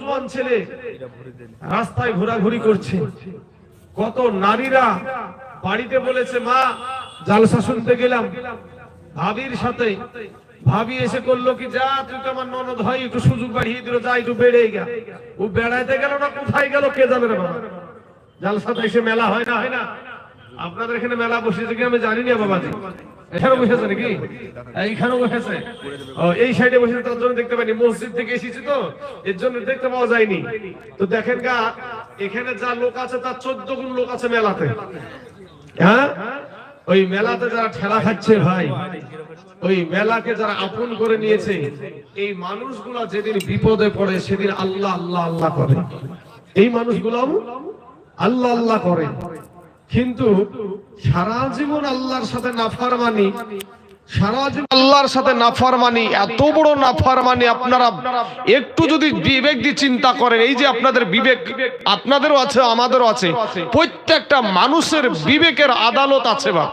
নৌজওয়ান ছেলে রাস্তায় ঘোরাঘুরি করছে। কত নারীরা বাড়িতে বলেছে, মা, জালসা শুনতে গেলাম। ভাবির সাথে ভাবি এসে করল কি, যা, তুই তো আমার ননদ, হয়, একটু সুযোগ বাড়িয়ে দিল, যা, একটু বেড়ে গা ও বেড়াইতে গেল না, কোথায় গেল, কে জানে রে জালসাতে এসে মেলা হয় না হয় না? আপনাদের এখানে মেলা বসেছে কি? আমি জানি না বাবাজি এখানে বসেছে নাকি? এইখানে বসেছে। এই সাইডে বসেছে তার জন্য দেখতে পাইনি। মসজিদ থেকে এসেছি তো, এর জন্য দেখতে পাওয়া যায়নি। তো দেখেন গা, এখানে যা লোক আছে, তার চোদ্দ গুণ লোক আছে মেলাতে। হ্যাঁ? ওই মেলাতে যারা ঠেলা খাচ্ছে ভাই, ওই মেলাকে যারা আপন করে নিয়েছে, এই মানুষগুলা যেদিন বিপদে পড়ে, সেদিন আল্লাহ আল্লাহ আল্লাহ করে। এই মানুষগুলাও আল্লাহ আল্লাহ করে। কিন্তু সারা জীবন আল্লাহর সাথে নাফারমানি, সারা জীবন আল্লাহর সাথে নাফারমানি, এত বড় নাফারমানি আপনারা একটু যদি বিবেক দিয়ে চিন্তা করেন, এই যে আপনাদের বিবেক, আপনাদেরও আছে, আমাদেরও আছে, প্রত্যেকটা মানুষের বিবেকের আদালত আছে বা।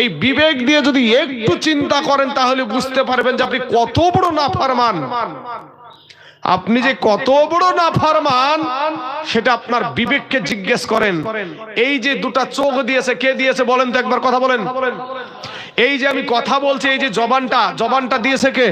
এই বিবেক দিয়ে যদি একটু চিন্তা করেন, তাহলে বুঝতে পারবেন যে আপনি কত বড় নাফারমান। আপনি যে কত বড় না ফরমান সেটা আপনার বিবেককে জিজ্ঞেস করেন। এই যে দুটা চোখ দিয়েছে, কে দিয়েছে বলেন তো একবার কথা বলেন। এই যে আমি কথা বলছি, এই যে জবানটা জবানটা দিয়েছে কে?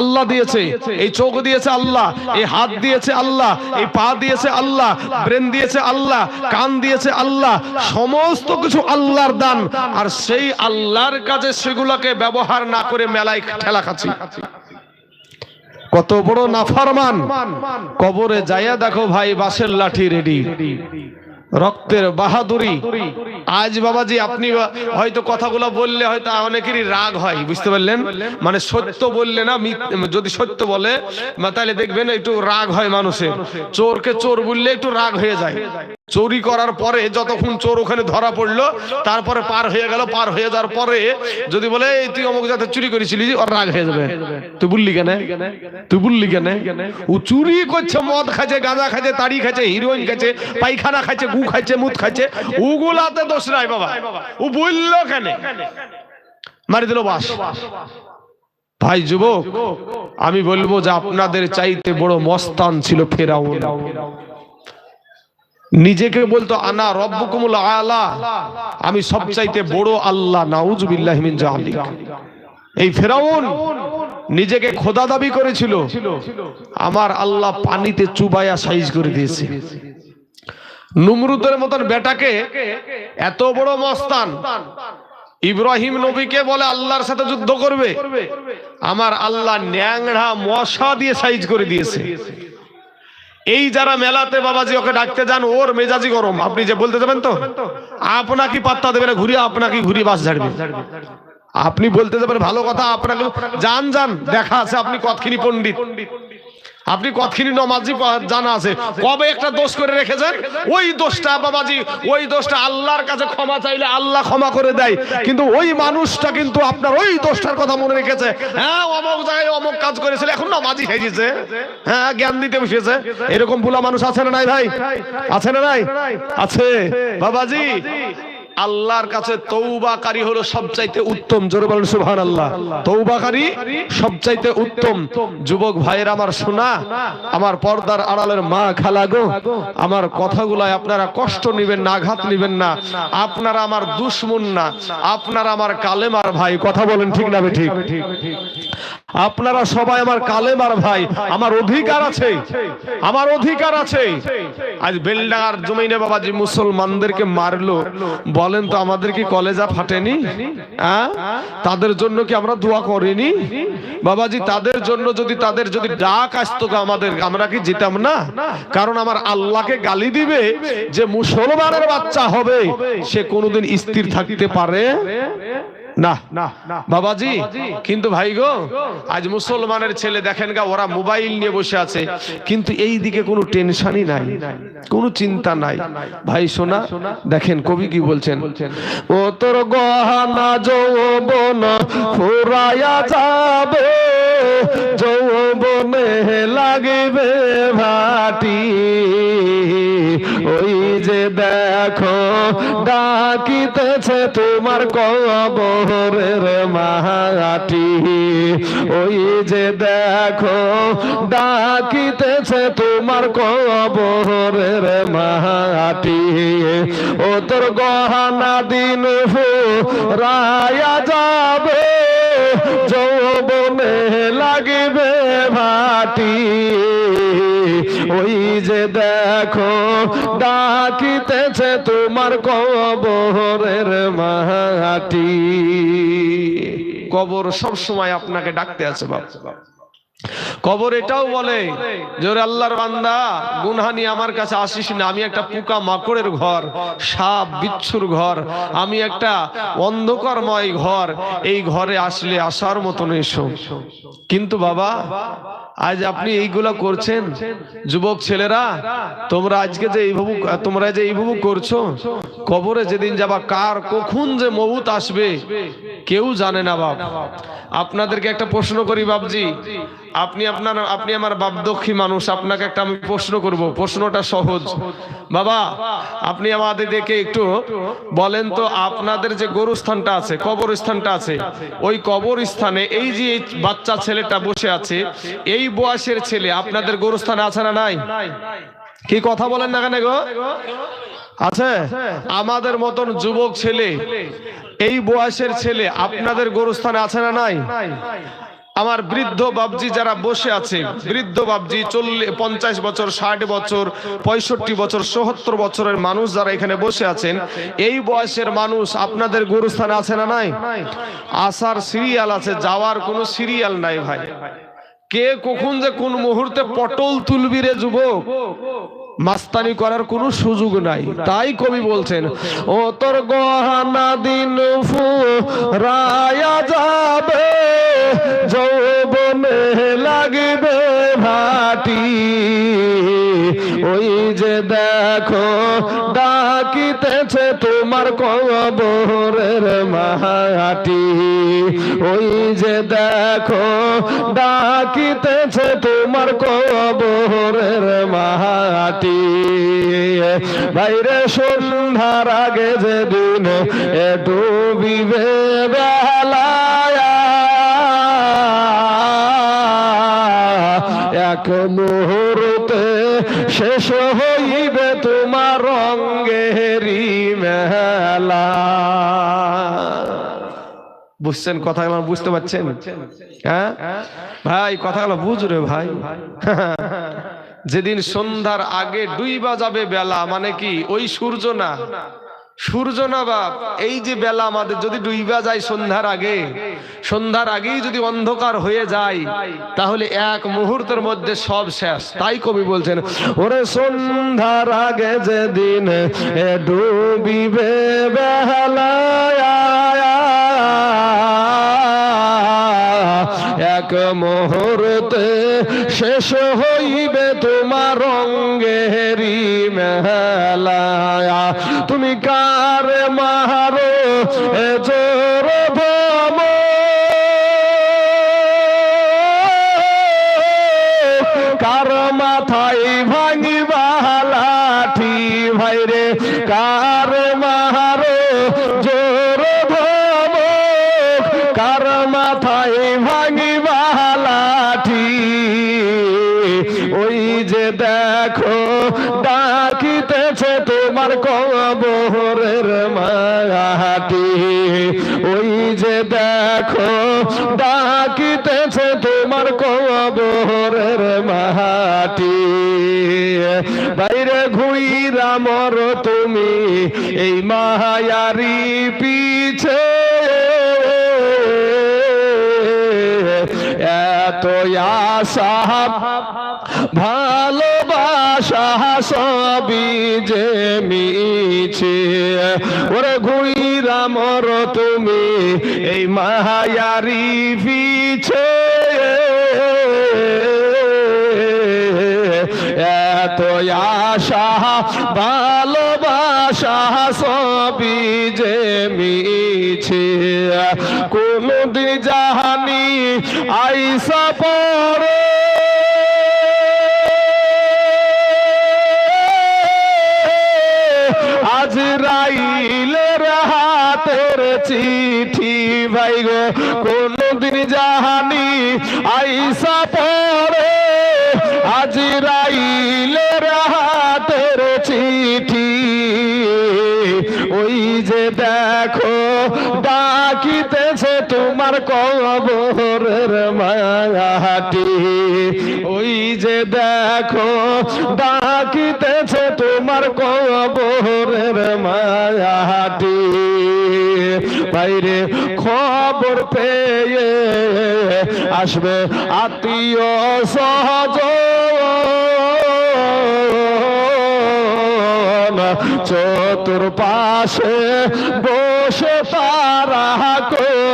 আল্লাহ দিয়েছে। এই চোখ দিয়েছে আল্লাহ, এই হাত দিয়েছে আল্লাহ, এই পা দিয়েছে আল্লাহ, ব্রেন দিয়েছে আল্লাহ, কান দিয়েছে আল্লাহ, সমস্ত কিছু আল্লাহর দান। আর সেই আল্লাহর কাজে সেগুলোকে ব্যবহার না করে মেলায় ঠেলা খাচ্ছি। কত বড় নাফারমান। কবরে যাইয়া দেখো ভাই বাসের লাঠি রেডি রক্তের বাহাদুরি। আজ বাবাজি, আপনি হয়তো কথাগুলো বললে হয়তো অনেকেরই রাগ হয়, বুঝতে পারলেন? মানে সত্য বললে না যদি সত্য বলে তাহলে দেখবেন একটু রাগ হয় মানুষের। চোরকে চোর বললে একটু রাগ হয়ে যায়। চুরি করার পরে যতক্ষণ চোর ওখানে ধরা পড়ল, তারপরে পার হয়ে গেল, পার হয়ে যাওয়ার পরে যদি বলে তুই অমুক যাতে চুরি করেছিলি, ওর রাগ হয়ে যাবে। তুই বললি কেন? তুই বললি কেন? ও চুরি করছে, মদ খাচ্ছে, গাঁজা খাচ্ছে তাড়ি খাচ্ছে, হিরোইন খাচ্ছে, পায়খানা খাচ্ছে, গু খাচ্ছে মুদ খাচ্ছে। ওগুলাতে দোষ নাই বাবা। ও বলল কেন? মারি দিল বাস। ভাই যুবক, আমি বলব যে আপনাদের চাইতে বড় মস্তান ছিল ফেরাউন। নিজেকে বলতো, আনা রব্বুকুমুল আলা। আমি সবচাইতে বড় আল্লাহ, নাউজুবিল্লাহি মিন জালিক। এই ফেরাউন নিজেকে খোদা দাবি করেছিল, আমার আল্লাহ পানিতে চুবায়া সাইজ করে দিয়েছে। নুমরুদের মতন বেটাকে এত বড় মস্তান, ইব্রাহিম নবীকে বলে আল্লাহর সাথে যুদ্ধ করবে, আমার আল্লাহ ন্যাংড়া মশা দিয়ে সাইজ করে দিয়েছে। এই যারা মেলাতে বাবাজি ওকে ডাকতে যান, ওর মেজাজি গরম। আপনি যে বলতে যাবেন তো? আপনাকে পাত্তা দেবে না, ঘুরিয়ে আপনাকে ঘুরিয়ে বাস ঝাড়বে। আপনি বলতে যাবেন ভালো কথা, আপনাকে যান যান, দেখা আছে, আপনি কতখিনি পণ্ডিত। আপনি কতখিনি নমাজি জানা আছে? কবে একটা দোষ করে রেখেছেন? ওই দোষটা বাবাজি, ওই দোষটা আল্লাহর কাছে ক্ষমা চাইলে আল্লাহ ক্ষমা করে দেয়। কিন্তু ওই মানুষটা কিন্তু আপনার ওই দোষটার কথা মনে রেখেছে। হ্যাঁ অমুক জায়গায় অমুক কাজ করেছিল, এখন নমাজি সেজেছে হ্যাঁ জ্ঞান দিতে বসেছে এরকম ভুলা মানুষ আছে না নাই ভাই? আছে না নাই? আছে। বাবাজি আল্লাহর কাছে তৌবাকারী হলো সবচাইতে উত্তম। জোরে বলেন সুবহান আল্লাহ তৌবাকারী সবচাইতে উত্তম। যুবক ভাইয়ের আমার শোনা, আমার পর্দার আড়ালের মা খালা গো, আমার কথাগুলায় আপনারা কষ্ট নেবেন না, আঘাত নেবেন না। আপনারা আমার দুশ্মন না, আপনারা আমার কালেমার ভাই। কথা বলেন ঠিক না ঠিক আপনারা সবাই আমার কালেমার ভাই। আমার অধিকার আছে, আমার অধিকার আছে। আজ বেলডাঙ্গার জমিনে বাবাজি মুসলমানদেরকে মারলো বলেন তো আমাদের কি কলেজা ফাটেনি? হ্যাঁ? তাদের জন্য কি আমরা দোয়া করিনি? বাবাজি, তাদের জন্য যদি তাদের যদি ডাক আসতো আমাদের, আমরা কি জিতাম না? কারণ আমার আল্লাহকে গালি দিবে যে মুসলমানের বাচ্চা হবে, সে কোনোদিন স্থির থাকতে পারে? না। না বাবাজি কিন্তু ভাই গো আজ মুসলমানের ছেলে দেখেন গা ওরা মোবাইল নিয়ে বসে আছে। কিন্তু এই দিকে কোনো টেনশনই নাই কোনো চিন্তা নাই। ভাই শোনা দেখেন কবি কি বলছেন? ও তোর গহনা যৌবন ফুরায়া যাবে যৌবনে লাগবে ভাটি। ওই যে দেখো, ডাকিতেছে তোমার কবরের মাটি। ওই যে দেখো, ডাকিতেছে তোমার কবরের মাটি। ও তোর গহনা দিন রায়া যাবে, যৌবনে লাগবে ভাটি। ওই যে দেখো, ডাকিতেছে তোমার কবরের মাটি। কবর সব সময় আপনাকে ডাকতে আছে, বাপ। কবর এটাও বলে যে আল্লাহর বান্দা গুনহানি আমার কাছে আসিস না। আমি একটা পোকা মাকড়ের ঘর, সাপ বিচ্ছুর ঘর, আমি একটা অন্ধকারময় ঘর, এই ঘরে আসলে আসার মতন এসো। কিন্তু বাবা আজ আপনি এইগুলা করছেন? যুবক ছেলেরা তোমরা আজকে যে এইভাবে তোমরা যে এইভাবে করছ কবরে যেদিন যাবা কার কখন যে মৌত আসবে কেউ জানে না বাপ। আপনাদেরকে একটা প্রশ্ন করি বাবজি আপনি আপনার আপনি আমার বাপদক্ষী মানুষ আপনাকে একটা আমি প্রশ্ন করব। প্রশ্নটা সহজ। বাবা আপনি আমাদের দেখে একটু বলেন তো আপনাদের যে গরুস্থানটা আছে কবরস্থানটা আছে ওই কবরস্থানে এই যে এই বাচ্চা ছেলেটা বসে আছে এই বয়সের ছেলে, আপনাদের গরুস্থানে আছে না নাই? কি কথা বলেন না কেন গো? আছে? আমাদের মতন যুবক ছেলে, এই বয়সের ছেলে, আপনাদের গরুস্থানে আছে না নাই? আমার বৃদ্ধ বাবজি যারা বসে আছে, বৃদ্ধ বাবজি চল্লিশ পঞ্চাশ বছর, ষাট বছর, পঁয়ষট্টি বছর, সত্তর বছরের মানুষ যারা এখানে বসে আছেন, এই বয়সের মানুষ আপনাদের গরুস্থানে আছে না নাই? আসার সিরিয়াল আছে, যাওয়ার কোনো সিরিয়াল নাই ভাই। কে কখন যে কোন মুহূর্তে পটল তুলবি রে যুবক? মাস্তানি করার কোনো সুযোগ নাই। তাই কবি বলছেন, ও তোর গহানা দিন ফু রায়া যাবে, যৌবনে লাগবে ভাটি। ওই যে দেখো, ডাকিতেছে তোমার কবরের মাটি ওই যে দেখো, ডাকিতেছে তোমার কবরের মাটি বাইরে সন্ধ্যার আগে যেদিন এ ডুবিবে এক মুহূর্তে শেষ হইবে তোমার রঙ্গেরি মেলা। বুঝছেন কথাগুলো বুঝতে পারছেন? হ্যাঁ? ভাই, কথাগুলো বুঝ রে ভাই। যেদিন সন্ধ্যার আগে দুই বাজাবে বেলা মানে কি, ওই সূর্য না? সূর্য না বাপ, এই যে বেলা আমাদের যদি ডুইবা যায় সন্ধ্যার আগে, সন্ধ্যার আগেই যদি অন্ধকার হয়ে যায়, তাহলে এক মুহূর্তের মধ্যে সব শেষ। তাই কবি বলছেন, ওরে সন্ধ্যার আগে যেদিন ডুবিবে এক মুহূর্তে শেষ হইবে তোমার রঙ্গেরি মেলায়া তুমি কার মারো? এ কবরের মাটি ওই যে দেখো, ডাকিতেছে তোমার কবরের মাটি বাইরে ঘুইরা মর তুমি, এই মায়ারি পিছে। এত আশা ভালোবাসা সবই যে মিছে, ওরে ঘুইরা মর তুমি, এই মায়ারি পিছে। এত আশা, ভালোবাসা সবই যে মিছে, কোনদিন জাহানি আইসা পরে কবরের মায়াটি। ওই যে দেখো, ডাকিতেছে তোমার কবরের মায়াটি। বাইরে খবর পেয়ে আসবে আত্মীয় সহজ চতুর্পাশে বসে তারা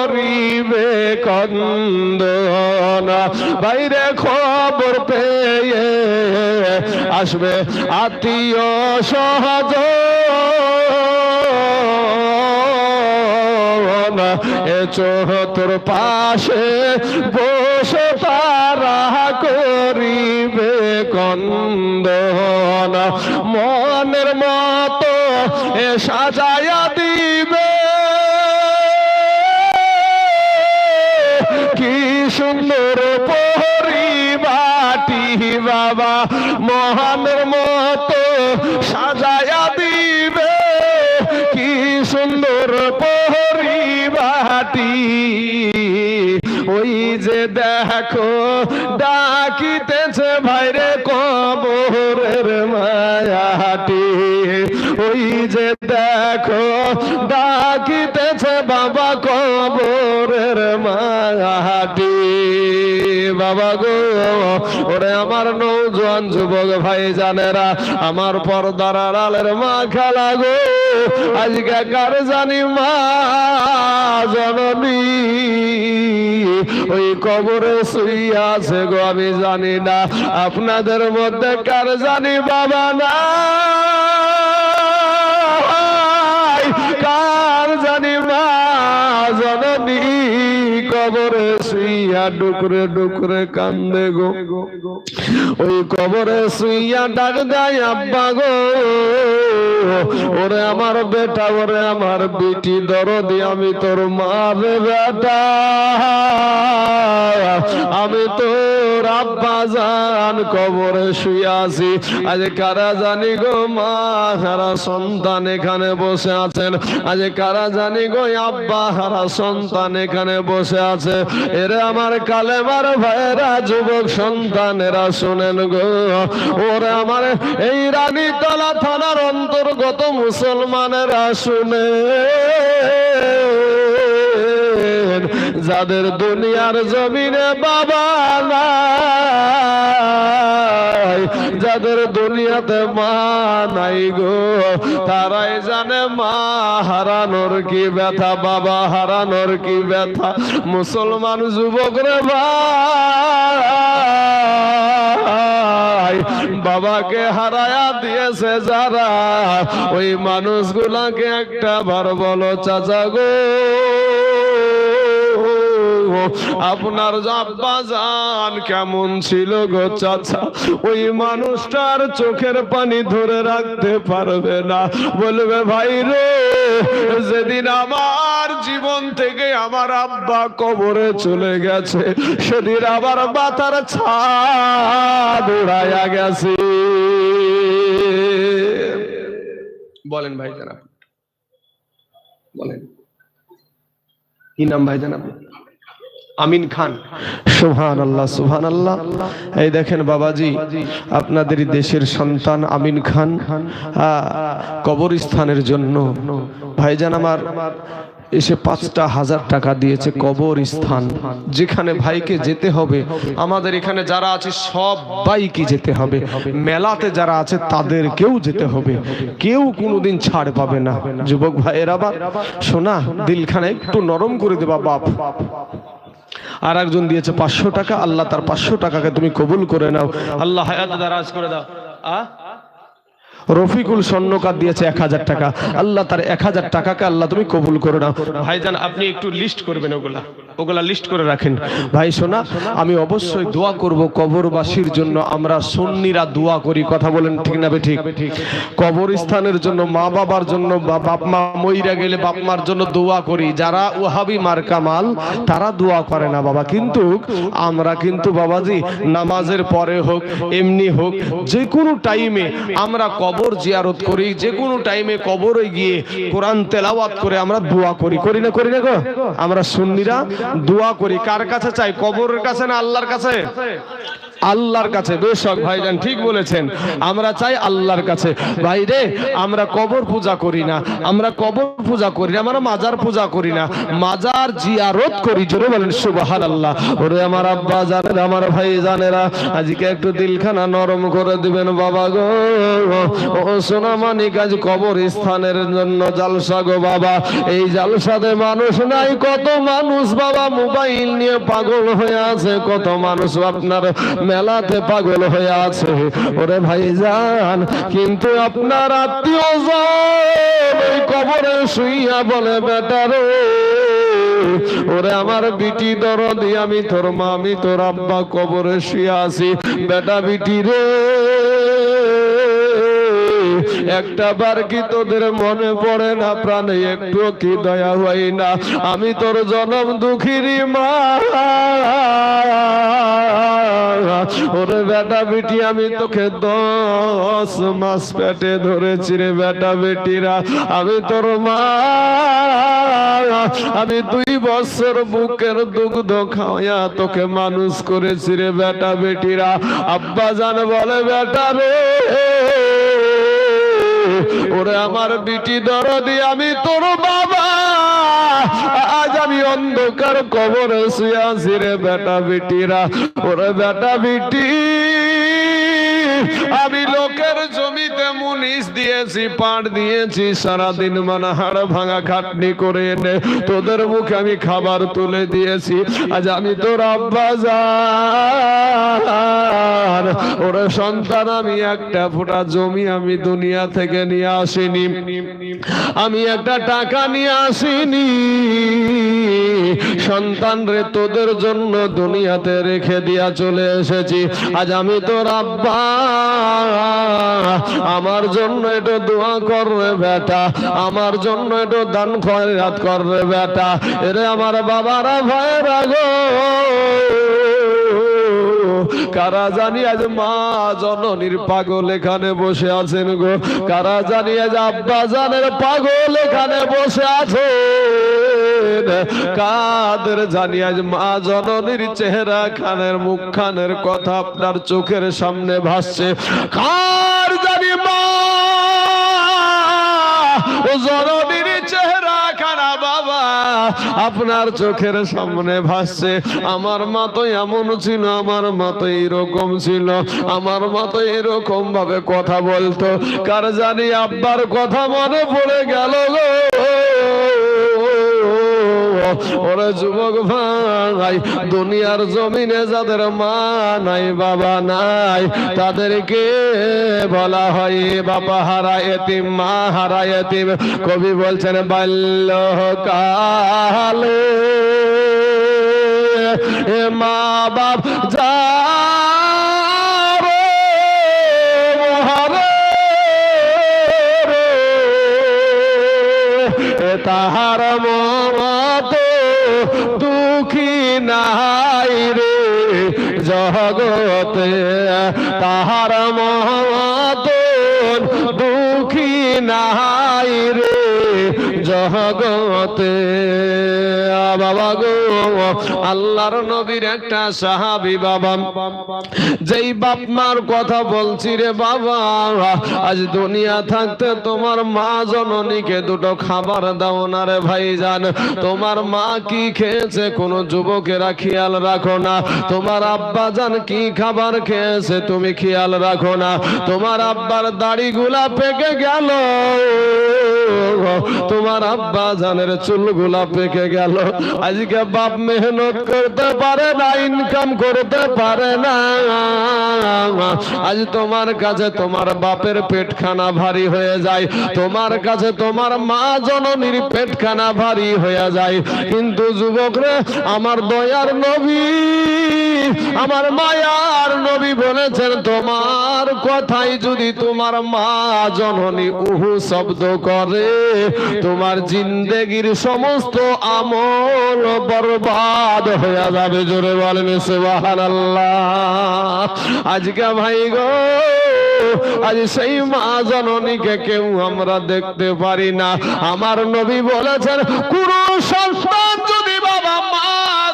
করিবে কন্দন। বাইরে খবর পেয়ে আসবে আত্মীয় সহজ এ চতুর পাশে বসে তারা করিবে কন্দন। মনের মতো এ সাজায়া দিবে মহানের মতো সাজায়া দিবে। কি সুন্দর পরিবাটি ওই যে দেখো, ডাকিতেছে ভাইরে কবরের মায়াটি। ওই যে দেখো ডাকিতেছে বাবা গো, ওরে আমার নৌজোয়ান যুবক ভাই জানেরা, আমার পর্দার আড়ালের মা খেলা গো, আজকে কার জানি মা জননী? ওই কবরে শুইয়া আছে গো, আমি জানি না, আপনাদের মধ্যে কার জানি বাবা না শুইয়া ডুকরে ডুকরে কান্দে গো। ওই কবরে শুইয়া ডাক দেয়, আব্বা গো, ওরে আমার বেটা, ওরে আমার বেটি, দরদি, আমি তোর মারে বেটা। আমি তোর আব্বা জান কবরে শুয়ে আছি। আজ কারা জানি গো মা, হারা সন্তান এখানে বসে আছেন। আজ কারা জানি গো আব্বা, হারা সন্তান এখানে বসে আছে। এরে আমার কালেমার ভাইরা, যুবক সন্তানেরা শোনেন গো। ওরে আমার এই রানীতলা থানার অন্তর্গত মুসলমানেরা শুনে যাদের দুনিয়ার জমিনে বাবা নাই যাদের দুনিয়াতে মা নাই গো। তারাই জানে মা হারানোর কি ব্যথা, বাবা হারানোর কি ব্যথা। মুসলমান যুবক রে বাবাকে হারায়া দিয়েছে যারা। ওই মানুষগুলাকে একটা বার বলো, চাচা গো। আপনার আব্বা জান কেমন ছিল গো চাচা? ওই মানুষটার চোখের পানি ধরে রাখতে পারবে না। বলবে, ভাই রে, যেদিন আমার জীবন থেকে আমার আব্বা কবরে চলে গেছে, সেদিন আবার মাথার ছাদ উড়াইয়া গেছে। বলেন ভাই জানাব বলেন। কি নাম ভাই জানাব আমিন খান। সুহান আল্লাহ সুহান আল্লাহ এই দেখেন বাবাজি, আপনাদের দেশের সন্তান আমিন খান কবরস্থানের জন্য। ভাইজান আমার এসে পাঁচটা হাজার টাকা দিয়েছে কবরস্থান। যেখানে ভাইকে যেতে হবে, আমাদের এখানে যারা আছে সব বাইকে যেতে হবে। মেলাতে যারা আছে, তাদেরকেও যেতে হবে। কেউ কোনোদিন ছাড় পাবে না। যুবক ভাইয়েরা বা শোনা, দিলখানে একটু নরম করে দেবা বাপ। আর একজন দিয়েছে পাঁচশো টাকা, আল্লাহ তার পাঁচশো টাকাকে তুমি কবুল করে নাও। আল্লাহ হায়াত দারাজ করে দাও। রফিকুল স্বর্ণকার দিয়েছে এক হাজার টাকা। আল্লাহ তার এক হাজার টাকাকে আল্লাহ তুমি কবুল করে নাও। ভাইজান, আপনি একটু লিস্ট করবেন ওগুলা। ওগুলা লিস্ট করে রাখেন। ভাই, শোনা, আমি অবশ্যই দোয়া করব কবরবাসীর জন্য। আমরা সুন্নিরা দোয়া করি, কথা বলেন ঠিক না ঠিক কবরস্থানের জন্য, মা বাবার জন্য বাপ মা মইরা গেলে বাপ মার জন্য দোয়া করি। যারা ওহাবি মার কামাল, তারা দোয়া করে না বাবা। কিন্তু আমরা কিন্তু বাবাজি, নামাজের পরে হোক, এমনি হোক, যে কোনো টাইমে আমরা কবর জিয়ারত করি, যে কোনো টাইমে কবরে গিয়ে কোরআন তেলাওয়াত করে আমরা দোয়া করি। করি না করি না গো? আমরা সুন্নিরা দোয়া করি। কার কাছে চাই? কবরের কাছে না আল্লাহর কাছে? আল্লাহর কাছে বেশক ভাইজান ঠিক বলেছেন। আমরা চাই আল্লাহর কাছে। ভাই রে আমরা কবর পূজা করি না। আমরা কবর পূজা করি না আমরা মাজার পূজা করি না। মাজার জিয়ারত করি জোরে বলেন সুবহান আল্লাহ ওরে আমার আব্বা জানেন আমার ভাই জানেরা আজকে একটু দিলখানা নরম করে দিবেন বাবা গো। ও সোনা মানিক আজ কবর স্থানের জন্য জালসা গো বাবা। এই জালসাতে মানুষ নাই কত মানুষ বাবা। মোবাইল নিয়ে পাগল হয়ে আছে কত মানুষ আপনার মেলাতে পাগল হয়ে আছে। ওরে ভাই যান কিন্তু আপনার আত্মীয় ওই কবরে শুইয়া বলে বেটারো ওরে আমার বিটি দরদি, আমি তোর মা, আমি তোর আব্বা কবরে শুয়ে আছি। বেটা বিটি রে একটা বার কি তোদের মনে পড়ে না? প্রাণে একটু কি দয়া হয় না? আমি তোর জনম দুঃখিনী মা। ওরে বেটা বেটি, আমি তোকে দশ মাস পেটে ধরেছি রে বেটা বেটিরা। আমি তোর মা। আমি দুই বছর বুকের দুগ্ধ খাওয়া তোকে মানুষ করেছি রে বেটা বেটিরা। আব্বা জান বলে, বেটা রে ওরে আমার বিটি দরদি, আমি তোর বাবা। আজ আমি অন্ধকার কবরে শুয়ে আছি রে বেটা বিটিরা। ওরে বেটা বেটি। আমি লোকের জমিতে মুনিশ দিয়েছি, পাট দিয়েছি, সারাদিন মানে হাড় ভাঙা খাটনি করে এনে তোদের মুখে আমি খাবার তুলে দিয়েছি। আজ আমি তোর আব্বা যান ওরে সন্তান, আমি একটা ফোঁটা জমি আমি দুনিয়া থেকে নিয়ে আসিনি। আমি একটা টাকা নিয়ে আসিনি। সন্তান রে, তোদের জন্য দুনিয়াতে রেখে দিয়া চলে এসেছি। আজ আমি তোর আব্বা আমার জন্য একটু দোয়া কর রে বেটা। আমার জন্য একটু দান খয়রাত কর রে বেটা। এরে আমার বাবারা ভয় গো। কারা জানি আজ মা জননীর পাগল এখানে বসে আছেন গো? কারা জানি আজ আব্বা জানের পাগল এখানে বসে আছেন? কাদের জানি আজ মা জননীর চেহারা খানের মুখ খানের কথা আপনার চোখের সামনে ভাসছে। কার জানি মা? ও আপনার চোখের সামনে ভাসছে। আমার মা এমন ছিল, আমার মা তো এইরকম ছিল। আমার মা এরকম ভাবে কথা বলতো। কার জানি আব্বার কথা মনে পড়ে গেল গো। ওরে যুবক ভাই, দুনিয়ার জমিনে যাদের মা নাই, বাবা নাই, তাদেরকে বলা হয় বাবা হারা এতিম, মা হারা এতিম। কবি বলছেন বাল্য কালে এ মা বাপ যা তাহার জগতে তাহার মত দুঃখী নাই রে জগতে। আল্লাহর নবীর একটা সাহাবি বাবা। যেই বাপ মার কথা বলছি রে বাবা, আজ দুনিয়া থাকতে তোমার মা জননীকে দুটো খাবার দাও না রে ভাইজান। তোমার মা কি খেয়েছে কোন যুবকেরা খেয়াল রাখো না। তোমার আব্বা জান কি খাবার খেয়েছে তুমি খেয়াল রাখো না। তোমার আব্বার দাড়িগুলা পেকে গেল। তোমার আব্বা জানের চুলগুলা পেকে গেল। আজকে বাপ মেহনত করতে পারে না ইনকাম করতে পারে না। আজ তোমার কাছে তোমার বাপের পেটখানা ভারী হয়ে যায়, তোমার কাছে তোমার মা জননীর পেটখানা ভারী হয়ে যায়। কিন্তু যুবকরে আমার দয়ার নবী, আমার মায়ার নবী বলেছেন, তোমার কথাই যদি তোমার মা জননী উহু শব্দ করে, তোমার জিন্দেগির সমস্ত আমল বরবাদ হয়ে যাবে জোরে বলেন, সুবহানাল্লাহ। আজকে ভাই গো, আজ সেই মা জননীকে কেউ আমরা দেখতে পারি না। আমার নবী বলেছেন, কোন সন্তান যদি বাবা মা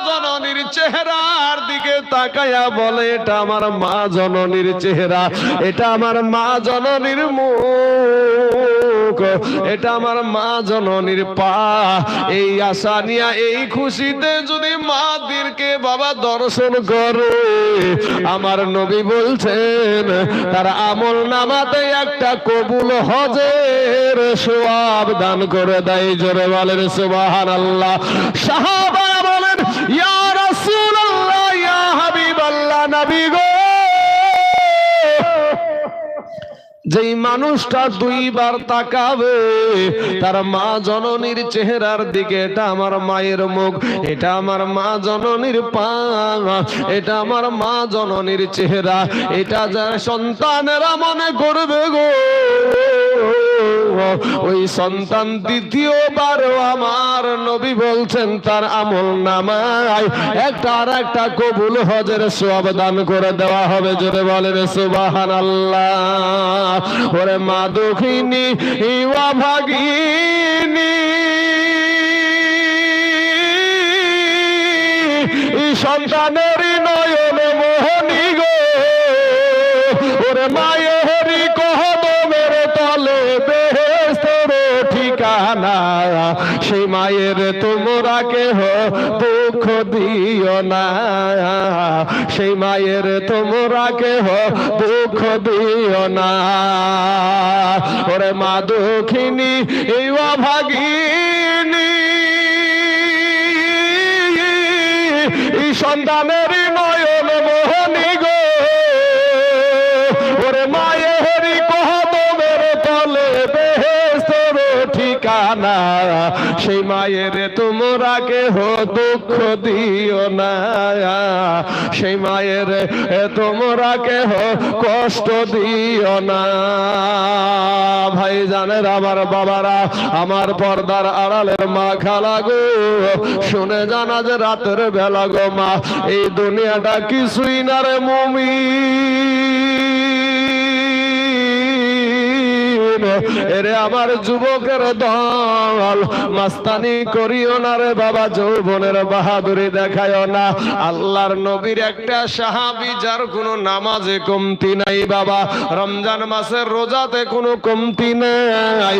জননীর চেহারার দিকে তাকায়া বলে, এটা আমার মা জননীর চেহারা, এটা আমার মা জননীর মুখ। এটা আমার মা জননীর পা। এই আশা নিয়া, এই খুশিতে যদি মাদেরকে বাবা দর্শন করে, আমার নবী বলছেন, তার আমল নামাতে একটা কবুল হজের সোয়াব দান করে দেয় জোরে বলেন সুবাহান আল্লাহ সাহাবারা বলেন, ইয়া রাসূলুল্লাহ, ইয়া হাবিবাল্লাহ, নবী গো যেই মানুষটা দুইবার তাকাবে, তার মা জননীর চেহারার দিকে এটা আমার মায়ের মুখ, এটা আমার মা জননীর পা, এটা আমার মা জননীর চেহারা, এটা যারা সন্তানেরা মনে করবে গো। ওই সন্তান দ্বিতীয়বারও আমার নবী বলছেন, তার আমল নামায় একটা আর একটা কবুল হজের সব দান করে দেওয়া হবে, জোরে বলেন সুবাহান আল্লাহ ওরে মা দক্ষিণী ইওয়া ভাগিনী। সন্তানের নয়ন মোহনী গো। ওরে মায়েরি কহদমের তলে বেহেস্তের ঠিকানা। সেই মায়ের তোমরা কেহ দুঃখ দিও না। সেই মায়ের তোমরা কেহ দুঃখ দিও না। ওরে মা দুঃখিনী, এই ভাগিনী। সন্তানের ঠিকানা সেই মায়ের তোমরা কেহ দুঃখ দিও না। সেই মায়ের তোমরা কেহ কষ্ট দিও না। ভাই জানের আমার বাবারা, আমার পর্দার আড়ালের মা খালা গো, শুনে জানা যে রাতের বেলা গো মা, এই দুনিয়াটা কিছুই না রে মমি এরে আমার যুবকের দল, মাস্তানি করিও না রে বাবা, যৌবনের বাহাদুরি দেখায় না। আল্লাহর নবীর একটা সাহাবি, যার কোনো নামাজে কমতি নাই বাবা। রমজান মাসের রোজাতে কোনো কমতি নাই,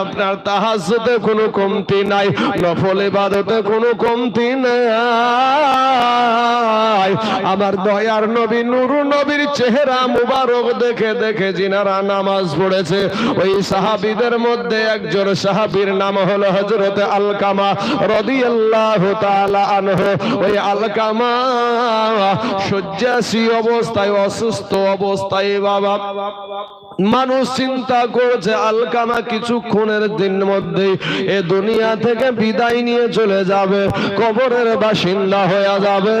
আপনার তাহাজতে কোনো কমতি নাই, নফল ইবাদতে কোনো কমতি নাই। আমার দয়ার নবী নুরু নবীর চেহারা মুবারক দেখে দেখে জিনারা নামাজ পড়েছে। ওই সাহাবীদের মধ্যে একজন সাহাবীর নাম হলো হযরত আলকামা রাদিয়াল্লাহু তাআলা আনহু। ওই আলকামা শয্যাসী অবস্থায়, অসুস্থ অবস্থায় বাবা। মানুষ চিন্তা করছে, আলকামা কিছুক্ষণের দিন মধ্যে এ দুনিয়া থেকে বিদায় নিয়ে চলে যাবে, কবরের বাসিন্দা হয়ে যাবে।